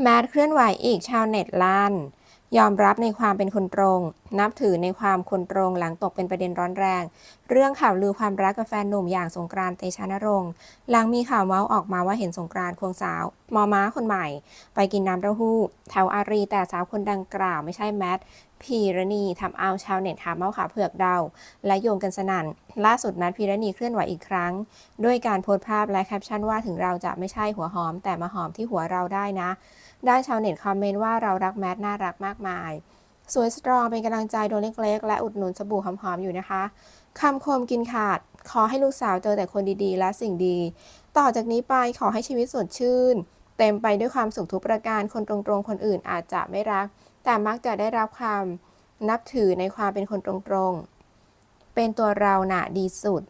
แมทเคลื่อนไหวอีกชาวเน็ตลั่นยอมรับในความเป็นคนตรง นับถือในความคนตรงหลังตกเป็นประเด็นร้อนแรง เรื่องข่าวลือความรักกับแฟนหนุ่มอย่างสงกรานต์เตชะนรงค์หลังมีข่าวเมาส์ออกมาว่าเห็นสงกรานต์ควงสาวมอม้าคนใหม่ ไปกินน้ำเต้าหู้แถวอารีแต่สาวคนดังกล่าวไม่ใช่แมท พีรณีทำเอาชาวเน็ตหาเมาขาเผือกเดา และโยงกันสนั่น ล่าสุดแมทพีรณีเคลื่อนไหวอีกครั้ง ด้วยการโพสต์ภาพและแคปชั่นว่าถึงเราจะไม่ใช่หัวหอม แต่มาหอมที่หัวเราได้นะ ได้ชาวเน็ตคอมเมนต์ว่าเรารักแมทน่ารักมากมาย สวยสตรองเป็นกำลังใจดวงเล็กๆและอุดหนุนสบู่หอมๆอยู่นะคะคำคมกินขาด ขอให้ลูกสาวเจอแต่คนดีๆ และสิ่งดี ต่อจากนี้ไปขอให้ชีวิตสดชื่น เต็มไปด้วยความสุขทุกประการ คนตรงๆ คนอื่นอาจจะไม่รัก แต่มักจะได้รับความนับถือในความเป็นคนตรงๆ เป็นตัวเราหนะดีสุด